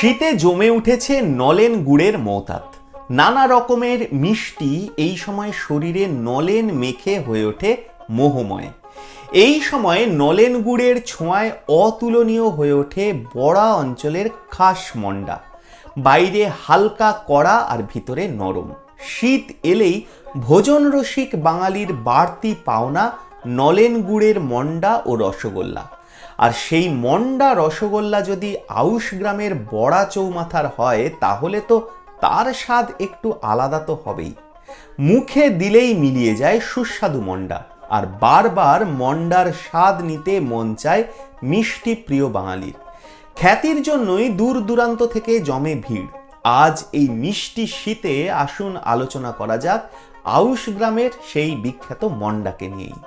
শীতে জমে উঠেছে নলেন গুড়ের মৌতাত। নানা রকমের মিষ্টি এই সময় শরীরে নলেন মেখে হয়ে ওঠে মোহময়। এই সময় নলেন গুড়ের ছোঁয়ায় অতুলনীয় হয়ে ওঠে বড়া অঞ্চলের খাস মন্ডা বাইরে হালকা কড়া আর ভিতরে নরম। শীত এলেই ভোজন রসিক বাঙালির বাড়তি পাওনা নলেন গুড়ের মন্ডা ও রসগোল্লা। আর সেই মন্ডা রসগোল্লা যদি আউশ গ্রামের বড়া চৌমাথার হয়, তাহলে তো তার স্বাদ একটু আলাদা তো হবেই। মুখে দিলেই মিলিয়ে যায় সুস্বাদু মন্ডা। আর বারবার মন্ডার স্বাদ নিতে মন চায় মিষ্টি প্রিয় বাঙালির। খ্যাতির জন্যই দূর দূরান্ত থেকে জমে ভিড়। আজ এই মিষ্টি শীতে আসুন আলোচনা করা যাক আউশ গ্রামের সেই বিখ্যাত মন্ডাকে নিয়েই।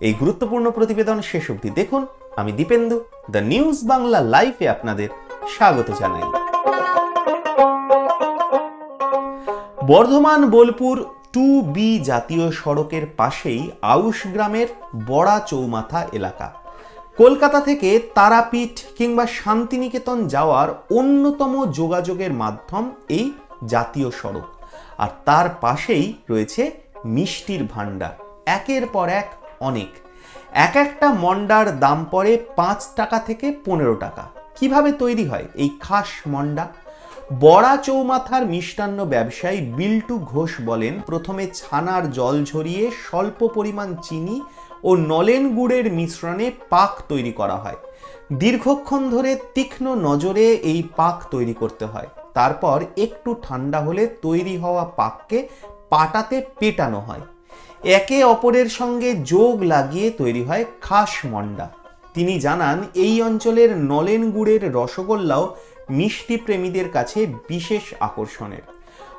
এই গুরুত্বপূর্ণ প্রতিবেদন শেষ অবধি দেখুন। আমি দীপেন্দু দ্য নিউজ বাংলা লাইভে আপনাদের স্বাগত জানাই। বর্ধমান বোলপুর টু বি জাতীয় সড়কের পাশেই আউশ গ্রামের বড়া চৌমাথা এলাকা। কলকাতা থেকে তারাপীঠ কিংবা শান্তিনিকেতন যাওয়ার অন্যতম যোগাযোগের মাধ্যম এই জাতীয় সড়ক। আর তার পাশেই রয়েছে মিষ্টির ভাণ্ডার। একের পর এক অনেক। এক একটা মন্ডার দাম পড়ে পাঁচ টাকা থেকে পনেরো টাকা। কীভাবে তৈরি হয় এই খাস মন্ডা? বড়া চৌমাথার মিষ্টান্ন ব্যবসায়ী বিল্টু ঘোষ বলেন, প্রথমে ছানার জল ঝরিয়ে স্বল্প পরিমাণ চিনি ও নলেন গুড়ের মিশ্রণে পাক তৈরি করা হয়। দীর্ঘক্ষণ ধরে তীক্ষ্ণ নজরে এই পাক তৈরি করতে হয়। তারপর একটু ঠান্ডা হলে তৈরি হওয়া পাককে পাটাতে পেটানো হয়। একে অপরের সঙ্গে যোগ লাগিয়ে তৈরি হয় খাস মন্ডা তিনি জানান, এই অঞ্চলের নলেন গুড়ের রসগোল্লাও মিষ্টি প্রেমীদের কাছে বিশেষ আকর্ষণের।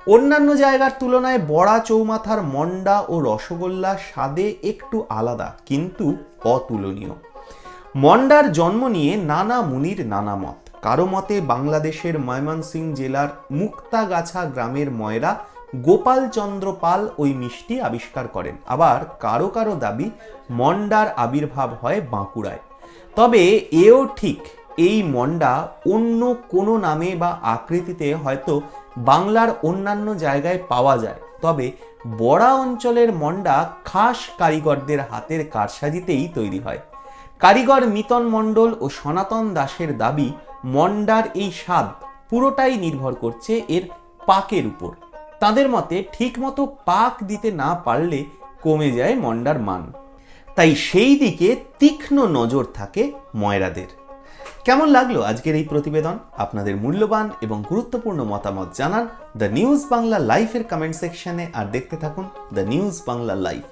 অন্যান্য জায়গার তুলনায় বড়া চৌমাথার মন্ডা ও রসগোল্লা স্বাদে একটু আলাদা, কিন্তু অতুলনীয়। মন্ডার জন্ম নিয়ে নানা মুনির নানা মত। কারও মতে বাংলাদেশের ময়মনসিং জেলার মুক্তাগাছা গ্রামের ময়রা গোপাল চন্দ্র পাল ওই মিষ্টি আবিষ্কার করেন। আবার কারও কারও দাবি মন্ডার আবির্ভাব হয় বাঁকুড়ায়। তবে এও ঠিক এই মন্ডা অন্য কোনো নামে বা আকৃতিতে হয়তো বাংলার অন্যান্য জায়গায় পাওয়া যায়। তবে বড়া অঞ্চলের মন্ডা খাস কারিগরদের হাতের কারসাজিতেই তৈরি হয়। কারিগর মিতন মণ্ডল ও সনাতন দাসের দাবি, মন্ডার এই স্বাদ পুরোটাই নির্ভর করছে এর পাকের উপর। তাদের মতে ঠিকমতো পাক দিতে না পারলে কমে যায় মন্ডার মান। তাই সেই দিকে তীক্ষ্ণ নজর থাকে ময়রাদের। কেমন লাগল আজকের এই প্রতিবেদন? আপনাদের মূল্যবান এবং গুরুত্বপূর্ণ মতামত জানান দ্য নিউজ বাংলা লাইফের কমেন্ট সেকশনে আর দেখতে থাকুন দ্য নিউজ বাংলা লাইফ।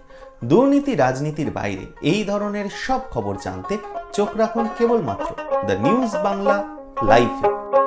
দুর্নীতি রাজনীতির বাইরে এই ধরনের সব খবর জানতে চোখ রাখুন কেবলমাত্র দ্য নিউজ বাংলা লাইফে।